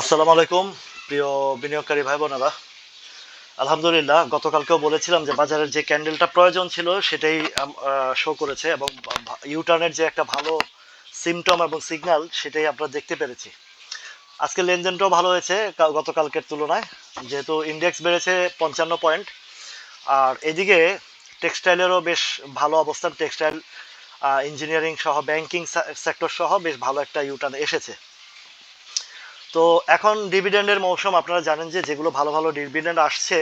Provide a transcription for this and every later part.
আসসালামু আলাইকুম, প্রিয় বিনিয়োগকারী ভাই বোনেরা আলহামদুলিল্লাহ, গতকালকেও বলেছিলাম যে বাজারের যে ক্যান্ডেলটা প্রয়োজন ছিল, সেটাই শো করেছে এবং ইউটার্নের যে একটা ভালো সিমটম এবং সিগন্যাল সেটাই আমরা দেখতে পেরেছি। আজকে লেনদেনটাও ভালো হয়েছে গতকালকের তুলনায়। যেহেতু ইন্ডেক্স বেড়েছে পঞ্চান্ন পয়েন্ট আর এদিকে টেক্সটাইলেরও বেশ ভালো অবস্থান। টেক্সটাইল ইঞ্জিনিয়ারিং সহ ব্যাংকিং সেক্টর সহ বেশ ভালো একটা ইউটার্ন এসেছে। তো এখন ডিভিডেন্ডের মৌসুম, আপনারা জানেন যে যেগুলো ভালো ভালো ডিভিডেন্ড আসছে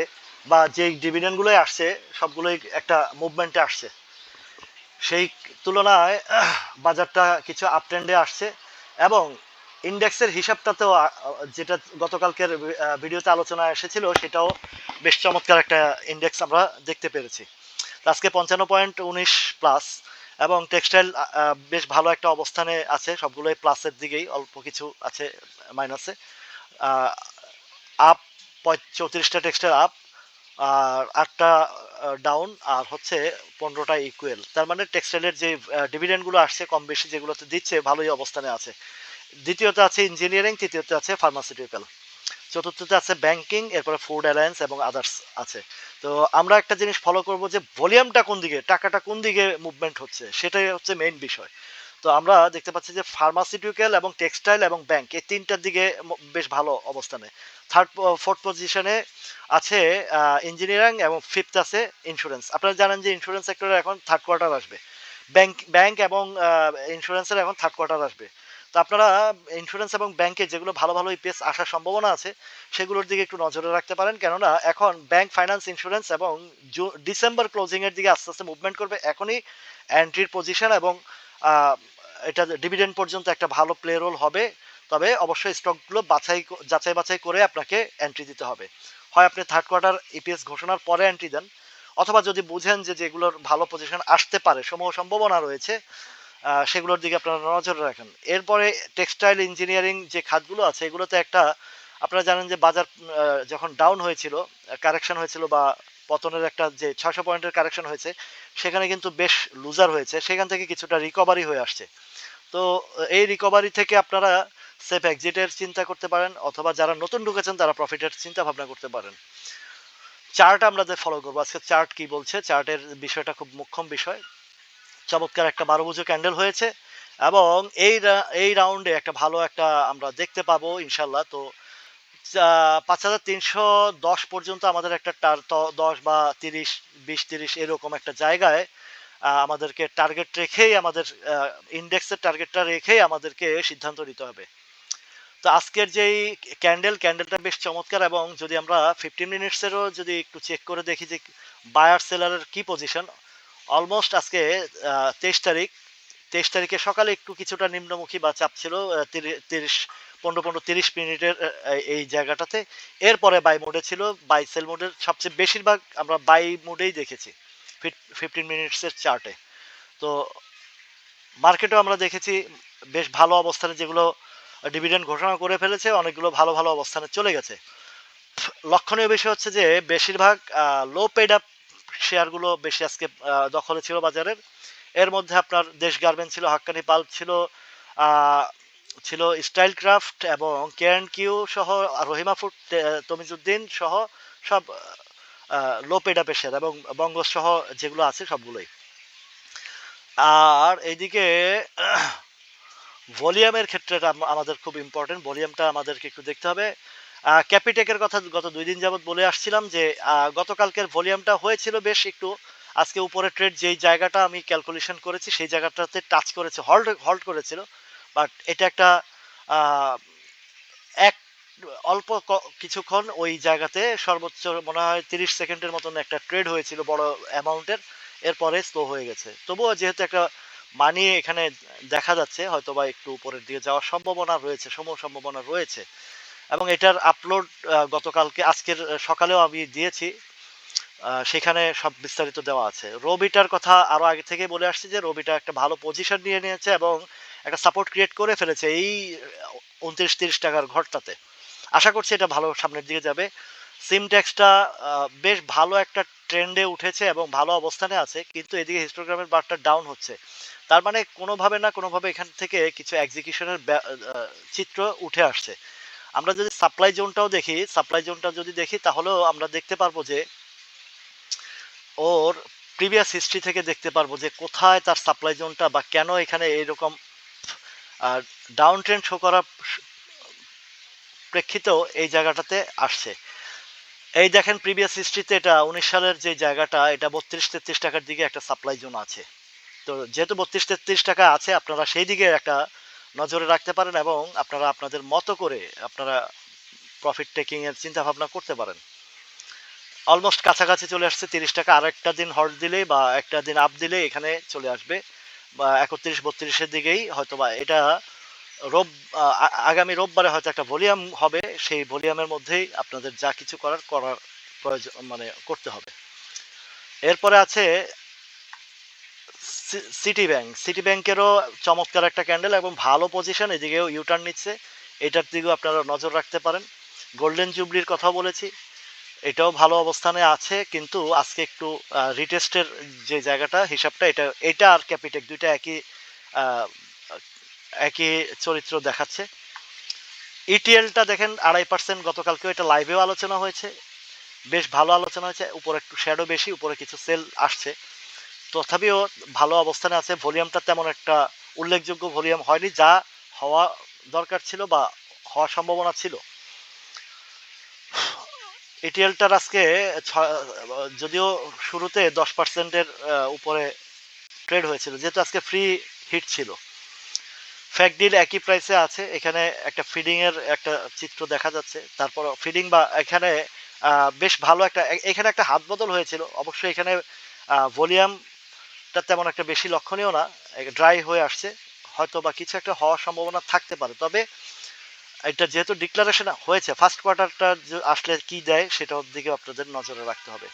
বা যে ডিভিডেন্ডগুলোই আসছে, সবগুলোই একটা মুভমেন্টে আসছে। সেই তুলনায় বাজারটা কিছু আপ ট্রেন্ডে আসছে এবং ইন্ডেক্সের হিসাবটাতেও যেটা গতকালকের ভিডিওতে আলোচনা এসেছিল, সেটাও বেশ চমৎকার একটা ইন্ডেক্স আমরা দেখতে পেরেছি। আজকে পঞ্চান্ন পয়েন্ট উনিশ প্লাস এবং টেক্সটাইল বেশ ভালো একটা অবস্থানে আছে, সবগুলোই প্লাসের দিকেই, অল্প কিছু আছে মাইনাসে আপ চৌত্রিশটা টেক্সটাইল আপ আর আটটা ডাউন আর হচ্ছে পনেরোটা ইকুয়েল তার মানে টেক্সটাইলের যে ডিভিডেন্ডগুলো আসছে কম বেশি যেগুলোতে দিচ্ছে, ভালোই অবস্থানে আছে। দ্বিতীয়ত আছে ইঞ্জিনিয়ারিং তৃতীয়তে আছে ফার্মাসিউটিক্যাল চতুর্থতে আছে ব্যাংকিং এরপরে ফুড অ্যালায়েন্স এবং আদার্স আছে। তো আমরা একটা জিনিস ফলো করব যে ভলিউমটা কোন দিকে, টাকাটা কোন দিকে মুভমেন্ট হচ্ছে, সেটাই হচ্ছে মেইন বিষয়। তো আমরা দেখতে পাচ্ছি যে ফার্মাসিউটিক্যাল এবং টেক্সটাইল এবং ব্যাংক এই তিনটার দিকে বেশ ভালো অবস্থানে। থার্ড ফোর্থ পজিশনে আছে ইঞ্জিনিয়ারিং এবং ফিফথ আছে ইন্স্যুরেন্স আপনারা জানেন যে ইন্স্যুরেন্স সেক্টরে এখন থার্ড কোয়ার্টার আসবে। ব্যাংক ব্যাংক এবং ইন্স্যুরেন্সের এখন থার্ড কোয়ার্টার আসবে। তো আপনারা ইন্স্যুরেন্স এবং ব্যাংকে যেগুলো ভালো ভালো ইপিএস আসার সম্ভাবনা আছে, সেগুলোর দিকে একটু নজরে রাখতে পারেন। কেননা এখন ব্যাংক ফাইন্যান্স ইন্স্যুরেন্স এবং ডিসেম্বর ক্লোজিং এর দিকে আস্তে আস্তে মুভমেন্ট করবে। এখনই এন্ট্রির পজিশন এবং এটা ডিভিডেন্ড পর্যন্ত একটা ভালো প্লে রোল হবে। তবে অবশ্যই স্টকগুলো বাছাই যাচাই বাছাই করে আপনাকে এন্ট্রি দিতে হবে। হয় আপনি থার্ড কোয়ার্টার ইপিএস ঘোষণার পরে এন্ট্রি দেন, অথবা যদি বুঝেন যে যেগুলোর ভালো পজিশন আসতে পারে, সমূহ সম্ভাবনা রয়েছে সেগুলোর দিকে আপনারা নজর রাখেন। এরপরে টেক্সটাইল ইঞ্জিনিয়ারিং যে খাতগুলো আছে, এগুলোতে একটা আপনারা জানেন যে বাজার যখন ডাউন হয়েছিল কারেকশন হয়েছিল বা পতনের একটা যে ছয়শো পয়েন্টের কারেকশন হয়েছে, সেখানে কিন্তু বেশ লুজার হয়েছে। সেখান থেকে কিছুটা রিকভারি হয়ে আসছে। তো, এই রিকভারি থেকে আপনারা সেফ এক্সিটের চিন্তা করতে পারেন, অথবা যারা নতুন ঢুকেছেন, তারা প্রফিটের চিন্তা ভাবনা করতে পারেন। চার্ট আমরা যে ফলো করব, আজকে চার্ট কি বলছে? চার্টের বিষয়টা খুব মুখ্যম বিষয়। চমৎকার একটা বারো বুঝো ক্যান্ডেল হয়েছে এবং এই এই রাউন্ডে একটা ভালো একটা আমরা দেখতে পাবো ইনশাল্লাহ। তো পাঁচ হাজার তিনশো দশ পর্যন্ত আমাদের একটা দশ বা তিরিশ, বিশ, তিরিশ এরকম একটা জায়গায় আমাদেরকে টার্গেট রেখেই আমাদের ইন্ডেক্সের টার্গেটটা রেখেই আমাদেরকে সিদ্ধান্ত নিতে হবে। তো আজকের যেই ক্যান্ডেল ক্যান্ডেলটা বেশ চমৎকার এবং যদি আমরা ফিফটিন মিনিটসেরও যদি একটু চেক করে দেখি যে বায়ার সেলারের কি পজিশন অলমোস্ট আজকে তেইশ তারিখ। তেইশ তারিখে সকালে একটু কিছুটা নিম্নমুখী বা চাপ ছিল তিরিশ, পনেরো পনেরো, তিরিশ মিনিটের এই জায়গাটাতে। এরপরে বাই মোডে ছিল, বাই সেল মোডের সবচেয়ে বেশিরভাগ আমরা বাই মোডেই দেখেছি ফিফটিন মিনিটসের চার্টে। তো মার্কেটেও আমরা দেখেছি, বেশ ভালো অবস্থানে যেগুলো ডিভিডেন্ড ঘোষণা করে ফেলেছে, অনেকগুলো ভালো ভালো অবস্থানে চলে গেছে। লক্ষণীয় বিষয় হচ্ছে যে, বেশিরভাগ লো পেড আপ শেয়ারগুলো বেশি আজকে দখলে ছিল বাজারের। এর মধ্যে আপনার দেশ গার্মেন্ট ছিল, হাক্কানি পাল্প ছিল ছিল স্টাইল ক্রাফট এবং কে অ্যান্ড কিউ সহ রহিমা ফুড তমিজুদ্দিন সহ সব লো পেড আপের শেয়ার এবং বঙ্গ সহ যেগুলো আছে সবগুলোই। আর এইদিকে ভলিউমের ক্ষেত্রে আমাদের খুব ইম্পর্টেন্ট ভলিউমটা আমাদেরকে একটু দেখতে হবে। ক্যাপিটেকের কথা গত দুই দিন যাবত বলে আসছিলাম যে গতকালকের ভলিউমটা হয়েছিল বেশ একটু। আজকে উপরে ট্রেড যেই জায়গাটা আমি ক্যালকুলেশন করেছি, সেই জায়গাটাতে টাচ করেছে হল্ট হল্ট করেছিল। বাট এটা একটা এক অল্প কিছুক্ষণ ওই জায়গাতে সর্বোচ্চ মনে হয় তিরিশ সেকেন্ডের মতন একটা ট্রেড হয়েছিল বড় অ্যামাউন্টের এরপরে স্লো হয়ে গেছে। তবুও যেহেতু একটা মানি এখানে দেখা যাচ্ছে হয়তো বা একটু উপরের দিকে যাওয়ার সম্ভাবনা রয়েছে সম সম্ভাবনা রয়েছে। এবং এটার আপলোড গতকালকে, আজকের সকালেও আমি দিয়েছি। সেখানে সব বিস্তারিত দেওয়া আছে। রবিটার কথা আরও আগে থেকে বলে আসছি যে, রবিটা একটা ভালো পজিশন নিয়ে নিয়েছে এবং একটা সাপোর্ট ক্রিয়েট করে ফেলেছে এই উনত্রিশ, তিরিশ টাকার ঘরটাতে। আশা করছি এটা ভালো সামনের দিকে যাবে। সিমট্যাক্সটা বেশ ভালো একটা ট্রেন্ডে উঠেছে এবং ভালো অবস্থানে আছে, কিন্তু এদিকে হিস্টোগ্রামের বারটা ডাউন হচ্ছে। তার মানে কোনোভাবে না কোনোভাবে এখান থেকে কিছু এক্সিকিউশনের চিত্র উঠে আসছে। আমরা যদি সাপ্লাই জোনটাও দেখি সাপ্লাই জোনটা যদি দেখি, তাহলেও আমরা দেখতে পারব যে ওর প্রিভিয়াস হিস্ট্রি থেকে দেখতে পারব যে কোথায় তার সাপ্লাই জোনটা বা কেন এখানে এইরকম ডাউন ট্রেন্ড শো করার প্রেক্ষিতেও এই জায়গাটাতে আসছে। এই দেখেন প্রিভিয়াস হিস্ট্রিতে এটা উনিশ সালের যে জায়গাটা, এটা বত্রিশ তেত্রিশ টাকার দিকে একটা সাপ্লাই জোন আছে। তো যেহেতু বত্রিশ তেত্রিশ টাকা আছে, আপনারা সেই দিকে একটা নজরে রাখতে পারেন এবং আপনারা আপনাদের মতো করে আপনারা প্রফিট টেকিং এর চিন্তা ভাবনা করতে পারেন। অলমোস্ট কাছাকাছি চলে আসছে তিরিশ টাকা। আর একটা দিন হল্ট দিলেই বা একটা দিন আপ দিলে এখানে চলে আসবে। বা একত্রিশ বত্রিশের দিকেই হয়তো বা এটা রোব আগামী রোববারে হয়তো একটা ভলিউম হবে। সেই ভলিউমের মধ্যেই আপনাদের যা কিছু করার করার প্রয়োজন মানে করতে হবে। এরপরে আছে সিটি ব্যাংক সিটি ব্যাংকেরও চমৎকার একটা ক্যান্ডেল এবং ভালো পজিশন এদিকেও ইউটার্ন নিচ্ছে। এটার দিকেও আপনারা নজর রাখতে পারেন। গোল্ডেন জুবলির কথা বলেছি। এটাও ভালো অবস্থানে আছে, কিন্তু আজকে একটু রিটেস্টের যে জায়গাটা, হিসাবটা, এটা এটা আর ক্যাপিটেক দুইটা একই একই চরিত্র দেখাচ্ছে। ইটিএলটা দেখেন, আড়াই পার্সেন্ট গতকালকেও এটা লাইভেও আলোচনা হয়েছে। বেশ ভালো আলোচনা হয়েছে। উপরে একটু শ্যাডো বেশি, উপরে কিছু সেল আসছে। তথাপিও ভালো অবস্থানে আছে। ভলিউমটা তেমন একটা উল্লেখযোগ্য ভলিউম হয়নি, যা হওয়া দরকার ছিল বা হওয়ার সম্ভাবনা ছিল। এটিএলটার আজকে যদিও শুরুতে দশ পার্সেন্টের উপরে ট্রেড হয়েছিল, যেহেতু আজকে ফ্রি হিট ছিল। ফ্যাক ডিল একই প্রাইসে আছে, এখানে একটা ফিডিংয়ের একটা চিত্র দেখা যাচ্ছে। তারপর ফিডিং বা এখানে বেশ ভালো একটা এখানে একটা হাত বদল হয়েছিল। অবশ্যই এখানে ভলিউমটা তেমন একটা বেশি লক্ষণীয় না ড্রাই হয়ে আসছে হয়তো বা কিছু একটা হওয়ার সম্ভাবনা থাকতে পারে। তবে এটা যেহেতু ডিক্লারেশন হয়েছে ফার্স্ট কোয়ার্টারটা আসলে কি দেয় সেটার দিকে আপনাদের নজরে রাখতে হবে।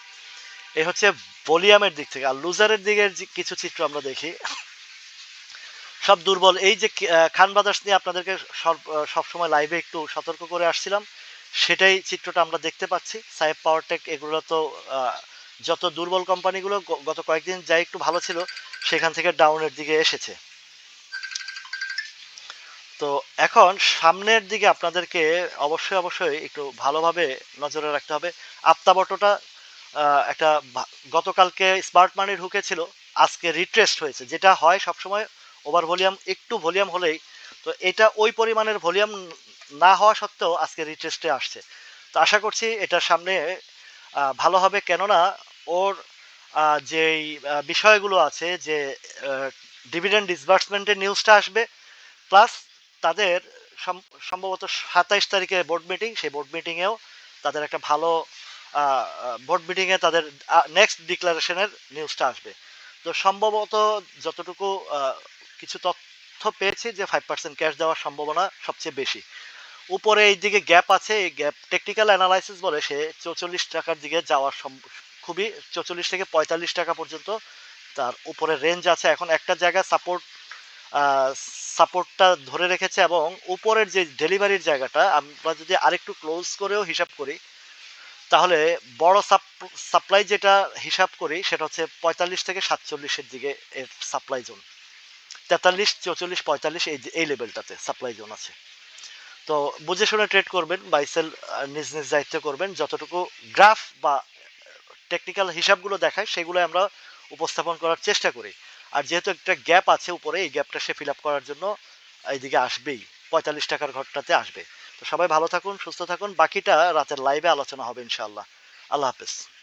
এই হচ্ছে ভলিউমের দিক থেকে, আর লুজারের দিকের কিছু চিত্র আমরা দেখি, সব দুর্বল। এই যে খান ব্রাদার্স নিয়ে আপনাদেরকে সব- সবসময় লাইভে একটু সতর্ক করে আসছিলাম, সেটাই চিত্রটা আমরা দেখতে পাচ্ছি। সাহেব পাওয়ারটেক এগুলো তো যত দুর্বল কোম্পানিগুলো গত কয়েকদিন যা একটু ভালো ছিল সেখান থেকে ডাউনের দিকে এসেছে। তো এখন সামনের দিকে আপনাদেরকে অবশ্যই অবশ্যই একটু ভালোভাবে নজরে রাখতে হবে। আপ্তাবটটা আহ, একটা গতকালকে স্মার্ট মানি ঢুকেছিল আজকে রিট্রেস্ট হয়েছে। যেটা হয় সবসময় ওভার ভলিউম একটু ভলিউম হলেই তো এটা ওই পরিমাণের ভলিউম না হওয়া সত্ত্বেও আজকে রিট্রেস্টে আসছে। তো আশা করছি এটার সামনে ভালো হবে কেননা ওর যেই বিষয়গুলো আছে যে ডিভিডেন্ড ডিসবার্সমেন্টের নিউজটা আসবে প্লাস তাদের সম্ভবত সাতাইশ তারিখে বোর্ড মিটিং সেই বোর্ড মিটিংয়েও তাদের একটা ভালো বোর্ড মিটিংয়ে তাদের নেক্সট ডিক্লারেশনের নিউজটা আসবে। তো সম্ভবত যতটুকু কিছু তথ্য পেয়েছি যে ফাইভ পার্সেন্ট ক্যাশ দেওয়ার সম্ভাবনা সবচেয়ে বেশি। উপরে এই দিকে গ্যাপ আছে, এই গ্যাপ টেকনিক্যাল অ্যানালাইসিস বলে সে চৌচল্লিশ টাকার দিকে যাওয়ার খুবই চৌচল্লিশ থেকে পঁয়তাল্লিশ টাকা পর্যন্ত তার উপরে রেঞ্জ আছে। এখন একটা জায়গায় সাপোর্ট সাপোর্টটা ধরে রেখেছে এবং উপরের যে ডেলিভারির জায়গাটা, আমরা যদি আরেকটু ক্লোজ করেও হিসাব করি, তাহলে বড় সাপ্লাই যেটা হিসাব করি, সেটা হচ্ছে পঁয়তাল্লিশ থেকে সাতচল্লিশের দিকে এর সাপ্লাই জোন তেতাল্লিশ, চৌচল্লিশ, পঁয়তাল্লিশ এই এই লেভেলটাতে সাপ্লাই জোন আছে। তো বুঝে শুনে ট্রেড করবেন বাইসেল নিজ নিজ দায়িত্ব করবেন। যতটুকু গ্রাফ বা টেকনিক্যাল হিসাবগুলো দেখায় সেগুলো আমরা উপস্থাপন করার চেষ্টা করি। আর যেহেতু একটা গ্যাপ আছে উপরে, এই গ্যাপটা সে ফিল করার জন্য এইদিকে আসবেই। পঁয়তাল্লিশ টাকার ঘরটাতে আসবে। তো সবাই ভালো থাকুন, সুস্থ থাকুন। বাকিটা রাতের লাইভে আলোচনা হবে ইনশাআল্লাহ। আল্লাহ হাফেজ।